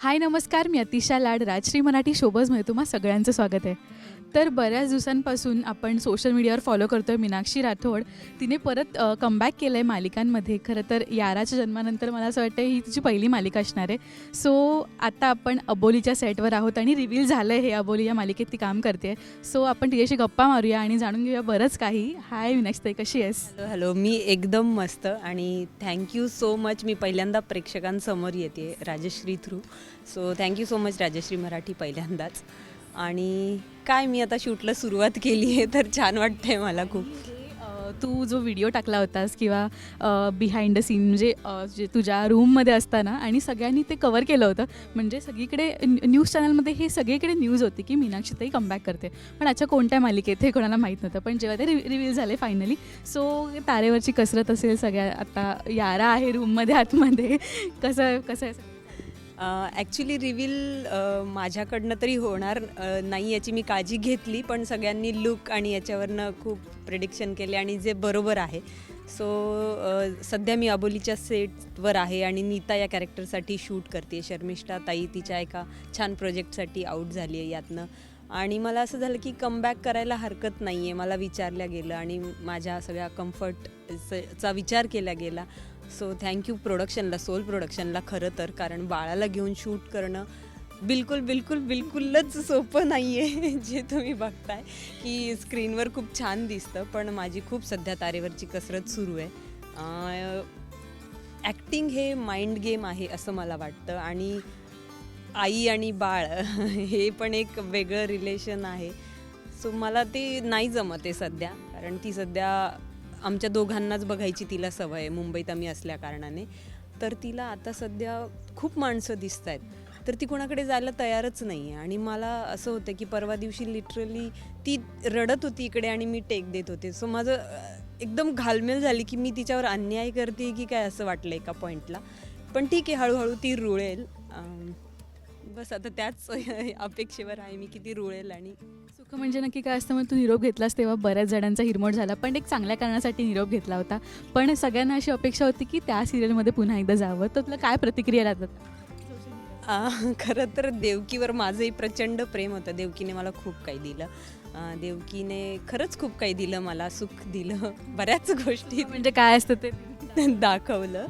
हाय नमस्कार. मी अतिशा लाड राजश्री मराठी शोभजमध्ये तुम्हा सगळ्यांचं स्वागत आहे. तर बऱ्याच दिवसांपासून आपण सोशल मीडियावर फॉलो करतो आहे मीनाक्षी राठोड. तिने परत कमबॅक केलं आहे मालिकांमध्ये. खरं तर याराच्या जन्मानंतर मला असं वाटतं ही तिची पहिली मालिका असणार आहे. सो आता आपण अबोलीच्या सेटवर आहोत आणि रिव्हील झालं आहे हे अबोली या मालिकेत ती काम करते सो आपण तिच्याशी गप्पा मारूया आणि जाणून घेऊया बरंच काही. हाय मीनाक्षी कशी आहेस? हॅलो मी एकदम मस्त आणि थँक्यू सो मच मी पहिल्यांदा प्रेक्षकांसमोर येते Rajshri through so thank you so much Rajshri Marathi पहिल्यांदाच. आणि काय मी आता शूटला सुरुवात केली आहे तर छान वाटतंय मला खूप. तू जो व्हिडिओ टाकला होतास किंवा बिहाइंड द सीन म्हणजे जे तुझ्या रूममध्ये असताना आणि सगळ्यांनी ते कवर केलं होतं म्हणजे सगळीकडे न्यूज चॅनलमध्ये हे सगळीकडे न्यूज होती की मीनाक्षी ताई कमबॅक करते. पण अच्छा कोणत्या मालिकेत हे कोणाला माहीत नव्हतं पण जेव्हा ते रिव्हील झाले फायनली सो तारेवरची कसरत असेल सगळ्या आता यारा आहे रूममध्ये आतमध्ये कसं कसं आहे? ॲक्च्युली रिव्हील माझ्याकडनं तरी होणार नाही याची मी काळजी घेतली पण सगळ्यांनी लुक आणि याच्यावरनं खूप प्रिडिक्शन केले आणि जे बरोबर आहे. सो सध्या मी अबोलीच्या सेटवर आहे आणि नीता या कॅरेक्टरसाठी शूट करते शर्मिष्ठा ताई तिच्या एका छान प्रोजेक्टसाठी आऊट झाली आहे यातनं. आणि मला असं झालं की कमबॅक करायला हरकत नाही आहे मला विचारलं गेलं आणि माझ्या सगळ्या कम्फर्ट चा विचार केला गेला. सो थँक्यू प्रोडक्शनला सोल प्रोडक्शनला खरं तर कारण बाळाला घेऊन शूट करणं बिलकुल बिलकुल बिलकुलच सोपं नाही आहे जे तुम्ही बघताय. की स्क्रीनवर खूप छान दिसतं पण माझी खूप सध्या तारेवरची कसरत सुरू आहे. ॲक्टिंग हे माइंड गेम आहे असं मला वाटतं. आणि आई आणि बाळ हे पण एक वेगळं रिलेशन आहे. सो मला ते नाही जमत आहे सध्या कारण ती सध्या आमच्या दोघांनाच बघायची तिला सवय आहे मुंबईत आम्ही असल्या कारणाने. तर तिला आता सध्या खूप माणसं दिसत आहेत. तर ती कोणाकडे जायला तयारच नाही आहे आणि मला असं होतं की परवा दिवशी लिटरली ती रडत होती इकडे आणि मी टेक देत होते. सो माझं एकदम घालमेल झाली की मी तिच्यावर अन्याय करते की काय असं वाटलं एका पॉईंटला पण ठीक आहे हळूहळू ती रुळेल. बस आता त्याच अपेक्षेवर आहे मी किती रुळेल आणि सुख म्हणजे नक्की काय असतं? मग तू निरोप घेतलास तेव्हा बऱ्याच जणांचा हिरमोड झाला. पण एक चांगल्या कारणासाठी निरोप घेतला होता. पण सगळ्यांना अशी अपेक्षा होती की त्या सिरियलमध्ये पुन्हा एकदा जावं. तर तुला काय प्रतिक्रिया आ, खरं तर देवकीवर माझंही प्रचंड प्रेम होतं. देवकीने मला खूप काही दिलं. देवकीने खरंच खूप काही दिलं मला सुख दिलं. बऱ्याच गोष्टी म्हणजे काय असतं ते? दाखवलं.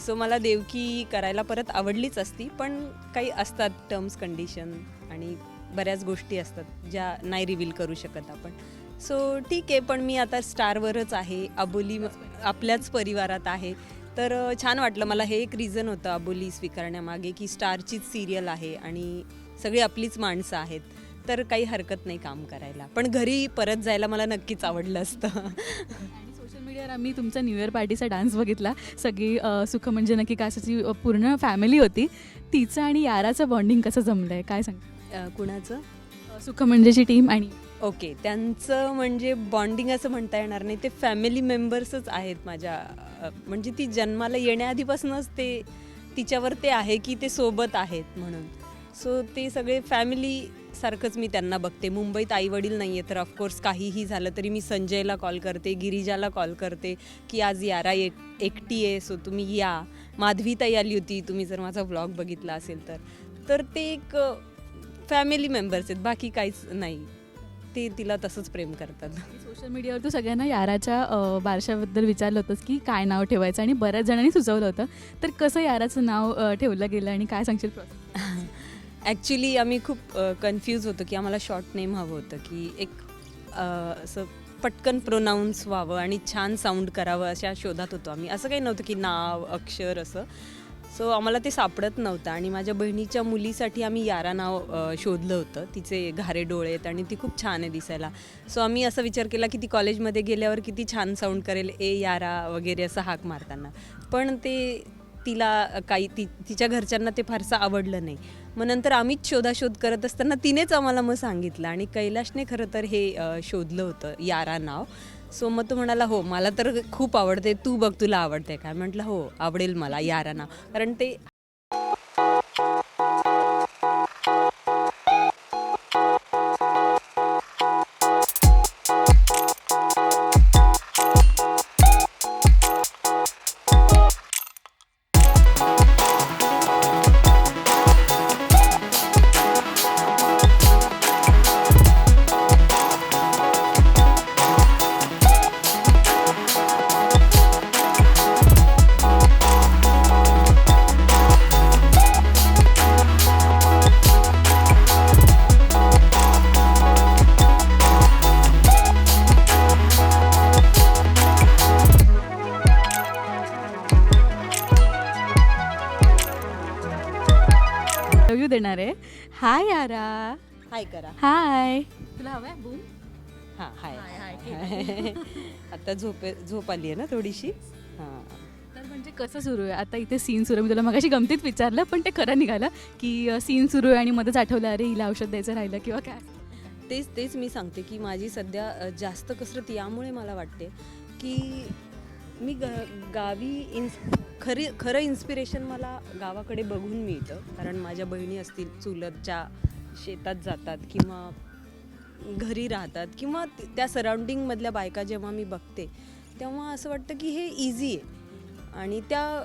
सो मला देवकी करायला परत आवडलीच असती पण काही असतात टर्म्स कंडिशन आणि बऱ्याच गोष्टी असतात ज्या नाही रिव्हील करू शकत आपण. सो ठीक आहे पण मी आता स्टारवरच आहे. अबोली आपल्याच परिवारात आहे. तर छान वाटलं. मला हे एक रिझन होतं अबोली स्वीकारण्यामागे की स्टारचीच सिरियल आहे आणि सगळी आपलीच माणसं आहेत. तर काही हरकत नाही काम करायला. पण घरी परत जायला मला नक्कीच आवडलं असतं. मीडियावर आम्ही तुमचा न्यू इयर पार्टीचा डान्स बघितला. सगळी सुख म्हणजे नक्की काय असाची अ, पूर्ण फॅमिली होती. तिचं आणि याराचं बॉन्डिंग कसं जमलं आहे काय सांग? कुणाचं? सुख म्हणजेची टीम आणि ओके त्यांचं म्हणजे बॉन्डिंग असं म्हणता येणार नाही. ते फॅमिली मेंबर्सच आहेत माझ्या. म्हणजे ती जन्माला येण्याआधीपासूनच ते तिच्यावर ते आहे की ते सोबत आहेत म्हणून. सो ते सगळे फॅमिली सारखंच मी त्यांना बघते. मुंबईत आई वडील नाही आहे तर ऑफकोर्स काहीही झालं तरी मी संजयला कॉल करते गिरिजाला कॉल करते की आज यारा एक एकटी आहे सो तुम्ही या. माधवीताई आली होती तुम्ही जर माझा व्लॉग बघितला असेल तर. तर ते एक फॅमिली मेंबर्स आहेत बाकी काहीच नाही. ते तिला तसंच प्रेम करतात. सोशल मीडियावर तू सगळ्यांना याराच्या बारशाबद्दल विचारलं होतंस की काय नाव ठेवायचं आणि बऱ्याच जणांनी सुचवलं होतं. तर कसं याराचं नाव ठेवलं गेलं आणि काय सांगशील? ॲक्च्युली आम्ही खूप कन्फ्यूज होतो की आम्हाला शॉर्ट नेम हवं होतं की एक असं पटकन प्रोनाऊन्स व्हावं आणि छान साऊंड करावं अशा शोधात होतो आम्ही. असं काही नव्हतं की नाव अक्षर असं. सो आम्हाला ते सापडत नव्हतं आणि माझ्या बहिणीच्या मुलीसाठी आम्ही यारा नाव शोधलं होतं. तिचे घारे डोळे आहेत आणि ती खूप छान आहे दिसायला. सो आम्ही असा विचार केला की ती कॉलेजमध्ये गेल्यावर किती छान साऊंड करेल ए यारा वगैरे असं हाक मारताना. पण ते तिला काही ती तिच्या घरच्यांना ते फारसं आवडलं नाही. मग नंतर आम्हीच शोधाशोध करत असताना तिनेच आम्हाला मग सांगितलं आणि कैलाशने खरं तर हे शोधलं होतं यारा नाव. सो मग तो म्हणाला हो मला तर खूप आवडते तू बघ तुला आवडते काय? म्हटलं हो आवडेल मला यारा नाव. कारण ते देणार आहे. हाय यारा हाय करा. हाय तुला हवंय बूम हां हाय हाय, हाय, आता झोप झोप आली आहे ना थोडीशी? हां. तर म्हणजे कसं सुरू आहे? आता इथे सीन सुरू आहे. मी तुला मगाशी गमतीत विचारलं पण ते खरं निघालं की सीन सुरू आहे आणि मध्येच आठवलं अरे हिला औषध द्यायचं राहिलं किंवा काय? तेच तेच मी सांगते की माझी सध्या जास्त कसरत यामुळे मला वाटते की मी ग गावी इन्स खरी खरं इन्स्पिरेशन मला गावाकडे बघून मिळतं. कारण माझ्या बहिणी असतील चुलतच्या शेतात जातात किंवा घरी राहतात किंवा त्या सराउंडिंगमधल्या बायका जेव्हा मी बघते तेव्हा असं वाटतं की हे इझी आहे. आणि त्या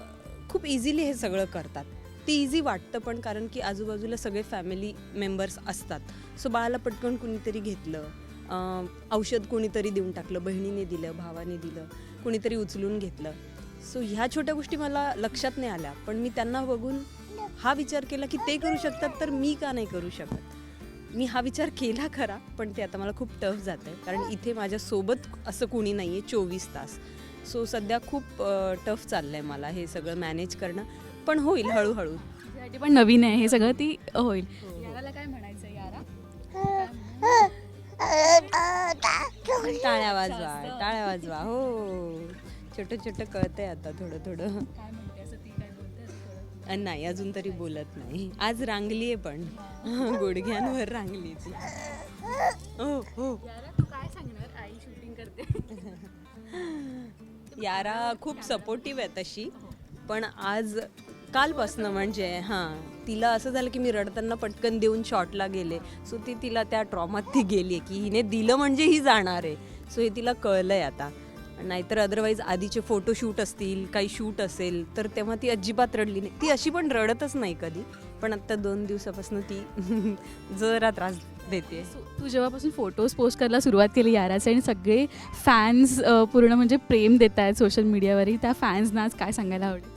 खूप इझिली हे सगळं करतात. ते इझी वाटतं पण कारण की आजूबाजूला सगळे फॅमिली मेंबर्स असतात. सो बाळाला पटकन कुणीतरी घेतलं औषध कोणीतरी देऊन टाकलं बहिणीने दिलं भावाने दिलं कुणीतरी उचलून घेतलं. सो ह्या छोट्या गोष्टी मला लक्षात नाही आल्या. पण मी त्यांना बघून हा विचार केला की ते करू शकतात तर मी का नाही करू शकत? मी हा विचार केला खरा पण ते आता मला खूप टफ जात आहे कारण इथे माझ्यासोबत असं कोणी नाही आहे चोवीस तास. सो सध्या खूप टफ चाललं आहे मला हे सगळं मॅनेज करणं. पण होईल हळूहळू. पण नवीन आहे हे सगळं ती होईल. याराला काय म्हणायचं यारा? टाळ्या वाजवा टाळ्या वाजवा हो. छोटं छोटं कळतंय आता थोडं थोडं. काय म्हणते? असं ती काय बोलते असं थोडं? अ, नाही अजून तरी बोलत नाही. आज रांगली आहे पण. गुडघ्यांवर रांगली ती. हो हो. यारा तू काय सांगणार? आई शूटिंग करते. यारा खूप सपोर्टिव्ह आहे तशी. पण आज कालपासनं म्हणजे हां तिला असं झालं की मी रडताना पटकन देऊन शॉटला गेले. सो ती तिला त्या ट्रॉमात ती गेली की हिने दिलं म्हणजे ही जाणार आहे. सो हे तिला कळलंय आता. नाहीतर अदरवाईज आधीचे फोटोशूट असतील काही शूट असेल तर तेव्हा ती अजिबात रडली नाही. ती अशी पण रडतच नाही कधी पण आत्ता दोन दिवसापासून ती जरा त्रास देते. तू जेव्हापासून फोटोज पोस्ट करायला सुरुवात केली याराचे आणि सगळे फॅन्स पूर्ण म्हणजे प्रेम देत आहेत सोशल मीडियावरही त्या फॅन्सना आज काय सांगायला आवडेल?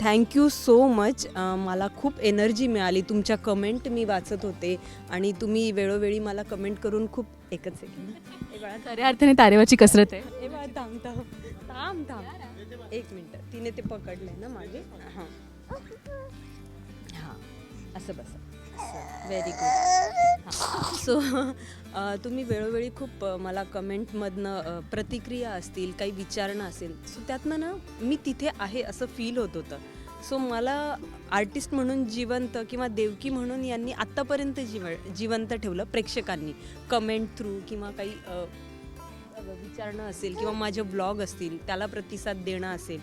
थँक्यू सो मच मला खूप एनर्जी मिळाली. तुमच्या कमेंट मी वाचत होते आणि तुम्ही वेळोवेळी मला कमेंट करून खूप एकच सेकंड खऱ्या अर्थाने तारेवाची कसरत आहे. थांब थांब. थांब थांब. एक मिनटं. तिने ते पकडलंय ना मागे? हां. हां. असं बस. व्हेरी गुड सो तुम्ही वेळोवेळी खूप मला कमेंटमधनं प्रतिक्रिया असतील काही विचारणं असेल सो त्यातनं ना मी तिथे आहे असं फील होत होतं. सो मला आर्टिस्ट म्हणून जिवंत किंवा देवकी म्हणून यांनी आत्तापर्यंत जीव जिवंत ठेवलं प्रेक्षकांनी. कमेंट थ्रू किंवा काही विचारणं असेल किंवा माझे ब्लॉग असतील त्याला प्रतिसाद देणं असेल.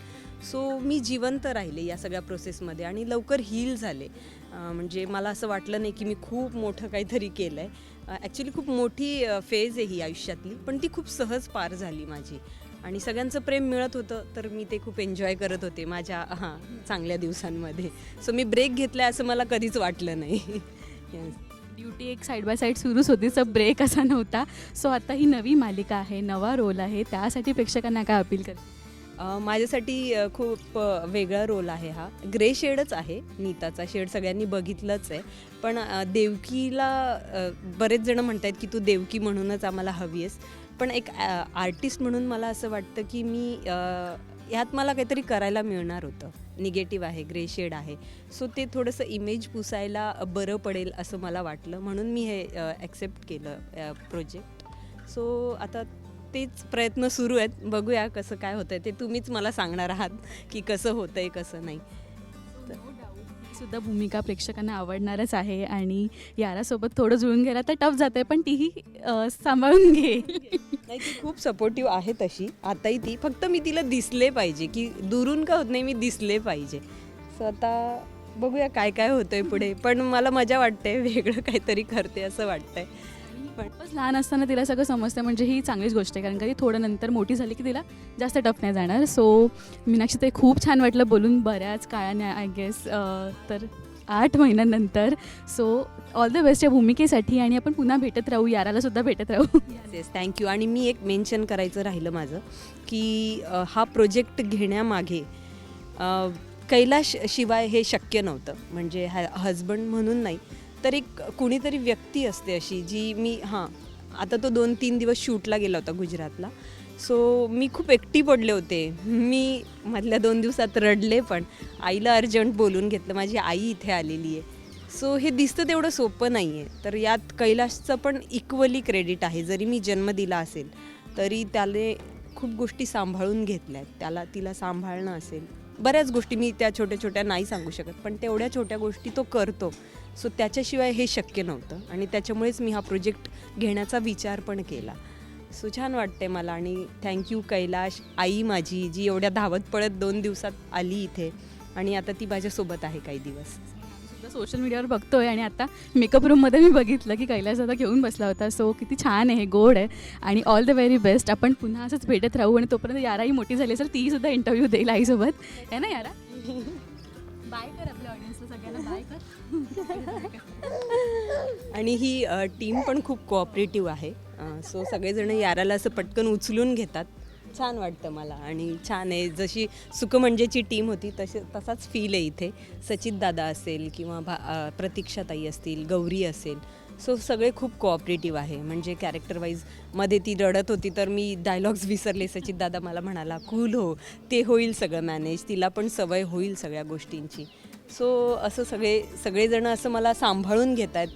सो मी जिवंत राहिले या सगळ्या प्रोसेसमध्ये आणि लवकर हील झाले. म्हणजे मला असं वाटलं नाही की मी खूप मोठं काहीतरी केलं आहे ॲक्च्युली खूप मोठी फेज आहे ही आयुष्यातली पण ती खूप सहज पार झाली माझी. आणि सगळ्यांचं प्रेम मिळत होतं तर मी ते खूप एन्जॉय करत होते माझ्या हां चांगल्या दिवसांमध्ये. सो मी ब्रेक घेतला असं मला कधीच वाटलं नाही. ड्युटी एक साईड बाय साईड सुरूच होती सर ब्रेक असा नव्हता. सो आता ही नवी मालिका आहे नवा रोल आहे त्यासाठी प्रेक्षकांना काय अपील करते? माझ्यासाठी खूप वेगळा रोल आहे हा. ग्रे शेडच आहे नीताचा शेड सगळ्यांनी बघितलंच आहे. पण देवकीला बरेच जण म्हणत आहेत की तू देवकी म्हणूनच आम्हाला हवी आहेस. पण एक आर्टिस्ट म्हणून मला असं वाटतं की मी ह्यात मला काहीतरी करायला मिळणार होतं. निगेटिव्ह आहे ग्रे शेड आहे. सो ते थोडंसं इमेज पुसायला बरं पडेल असं मला वाटलं. म्हणून मी हे ॲक्सेप्ट केलं प्रोजेक्ट सो आता तेच प्रयत्न सुरू आहेत. बघूया कसं काय होतं आहे ते तुम्हीच मला सांगणार आहात की कसं होतं आहे कसं नाही. सुद्धा भूमिका प्रेक्षकांना आवडणारच आहे आणि यारासोबत थोडं जुळून गेला तर टफ जाते पण तीही सांभाळून घेईल नाही ती खूप सपोर्टिव्ह आहे तशी. आताही ती फक्त मी तिला दिसले पाहिजे की दुरून का होत नाही मी दिसले पाहिजे. सो आता बघूया काय काय होतंय पुढे. पण मला मजा वाटते वेगळं काहीतरी करते असं वाटतंय. पण लहान असताना तिला सगळं समजतं म्हणजे ही चांगलीच गोष्ट आहे. कारण का ती थोडं नंतर मोठी झाली की तिला जास्त टफ नाही जाणार. सो मीनाक्षी ते खूप छान वाटलं बोलून बऱ्याच काळाने आय गेस तर आठ महिन्यानंतर. सो ऑल द बेस्ट या भूमिकेसाठी आणि आपण पुन्हा भेटत राहू याराला सुद्धा भेटत राहू. येस थँक्यू आणि मी एक मेन्शन करायचं राहिलं माझं की अ, हा प्रोजेक्ट घेण्यामागे अ, कैलाश शिवाय हे शक्य नव्हतं. म्हणजे ह हजबंड म्हणून नाही. तर एक कुणीतरी व्यक्ती असते अशी जी मी हां आता तो दोन तीन दिवस शूटला गेला होता गुजरातला. सो मी खूप एकटी पडले होते. मी मधल्या दोन दिवसात रडले पण. आईला अर्जंट बोलून घेतलं माझी आई इथे आलेली आहे. सो हे दिसतं तेवढं सोपं नाही आहे तर यात कैलाशचं पण इक्वली क्रेडिट आहे. जरी मी जन्म दिला असेल तरी त्याने खूप गोष्टी सांभाळून घेतल्या आहेत. त्याला तिला सांभाळणं असेल. बऱ्याच गोष्टी मी त्या छोट्या छोट्या नाही सांगू शकत पण तेवढ्या छोट्या गोष्टी तो करतो. सो त्याच्याशिवाय हे शक्य नव्हतं. आणि त्याच्यामुळेच मी हा प्रोजेक्ट घेण्याचा विचार पण केला. सो छान वाटते मला आणि थँक्यू कैलाश आई माझी जी एवढ्या धावत पळत दोन दिवसात आली इथे. आणि आता ती माझ्यासोबत आहे काही दिवस. सुद्धा सोशल मीडियावर बघतोय आणि आता मेकअप रूममध्ये मी बघितलं की कैलास दादा घेऊन बसला होता. सो किती छान आहे गोड आहे. आणि ऑल द व्हेरी बेस्ट आपण पुन्हा असंच भेटत राहू आणि तोपर्यंत याराही मोठी झाली असेल ती सुद्धा इंटरव्ह्यू देईल आईसोबत. आहे ना यारा? बाय कर आपल्या ऑडियन्सला सगळ्यांना बाय कर. आणि ही टीम पण खूप कोऑपरेटिव्ह आहे. सो सगळेजण याराला असं पटकन उचलून घेतात. छान वाटतं मला आणि छान आहे. जशी सुख म्हणजेची टीम होती तशी तसाच फील आहे इथे. सचित दादा असेल किंवा भा प्रतीक्षाताई असतील गौरी असेल. सो सगळे खूप कोऑपरेटिव्ह आहे. म्हणजे कॅरेक्टर वाईजमध्ये ती रडत होती तर मी डायलॉग्स विसरले. सचित दादा मला म्हणाला कूल हो ते होईल सगळं मॅनेज तिला पण सवय होईल सगळ्या गोष्टींची. सो असं सगळे सगळेजण असं मला सांभाळून घेत आहेत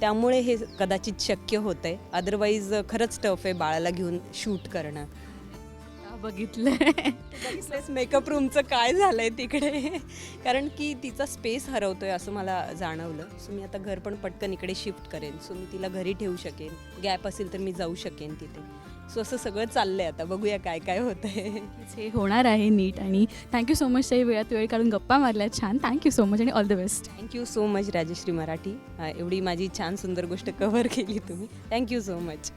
त्यामुळे हे कदाचित शक्य होतं आहे अदरवाईज खरंच टफ आहे बाळाला घेऊन शूट करणं. बघितलंय. मेकअप रूमचं काय झालंय तिकडे? कारण की तिचा स्पेस हरवतोय असं मला जाणवलं. सो मी आता घर पण पटकन इकडे शिफ्ट करेन. सो मी तिला घरी ठेवू शकेन. गॅप असेल तर मी जाऊ शकेन तिथे. सो असं सगळं चाललंय आता. बघूया काय काय होतंय. हे होणार आहे नीट आणि थँक्यू सो मच काही वेळात वेळ काढून गप्पा मारल्या छान. थँक्यू सो मच आणि all the best thank you so much Rajshri Marathi. अं, एवढी माझी छान सुंदर गोष्ट कव्हर केली तुम्ही. Thank you so much